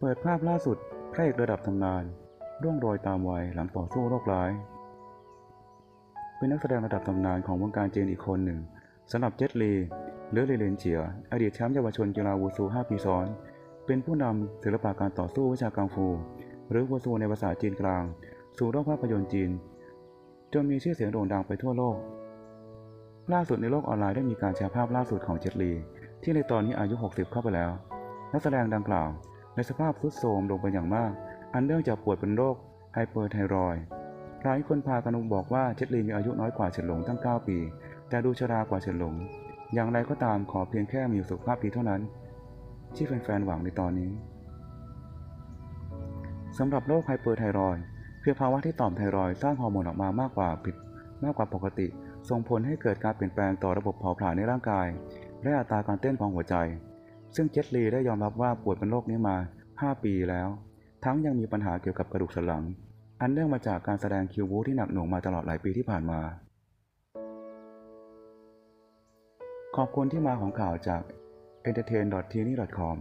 เปิดภาพล่าสุดพระเอกระดับตำนานร่วงโรยตามวัยหลังต่อสู้โรคร้าย เป็นนักแสดงระดับตำนานของวงการจีนอีกคนหนึ่งสำหรับเจ็ตลีหรือลีเลนเฉีย อดีตแชมป์เยาวชนกีฬาวูซู 5 ปีซ้อน เป็นผู้นำศิลปะการต่อสู้วิชากังฟู หรือวูซูในภาษาจีนกลาง สู่โลกภาพยนตร์จีน จนมีชื่อเสียงโด่งดังไปทั่วโลก ล่าสุดในโลกออนไลน์ได้มีการแชร์ภาพล่าสุดของเจ็ตลี ที่ในตอนนี้อายุ 60 เข้าไปแล้ว นักแสดงดังกล่าว ในสภาพทรุดโทรมลงไปอย่างมาก อันเนื่องจากป่วยเป็นโรคไฮเปอร์ไทรอยหลายคนพากันบอกว่าเจตลีมีอายุน้อยกว่าเฉินหลงตั้ง 9 ปี แต่ดูชรากว่าเฉินหลง อย่างไรก็ตามขอเพียงแค่มีสุขภาพดีเท่านั้น ที่แฟนๆหวังในตอนนี้สำหรับโรคไฮเปอร์ไทรอยด์คือภาวะที่ต่อมไทรอยสร้างฮอร์โมนออกมามากกว่าผิดมากกว่าปกติ ส่งผลให้เกิดการเปลี่ยนแปลงต่อระบบเผาผลาญในร่างกาย และอัตราการเต้นของหัวใจ ซึ่งเจสลีได้ยอมรับว่าป่วยเป็นโรคนี้มา 5 ปีแล้ว ทั้งยังมีปัญหาเกี่ยวกับกระดูกสันหลัง อันเนื่องมาจากการแสดงคิวบูที่หนักหน่วงมาตลอดหลายปีที่ผ่านมา ขอบคุณที่มาของข่าวจาก entertain.tini.com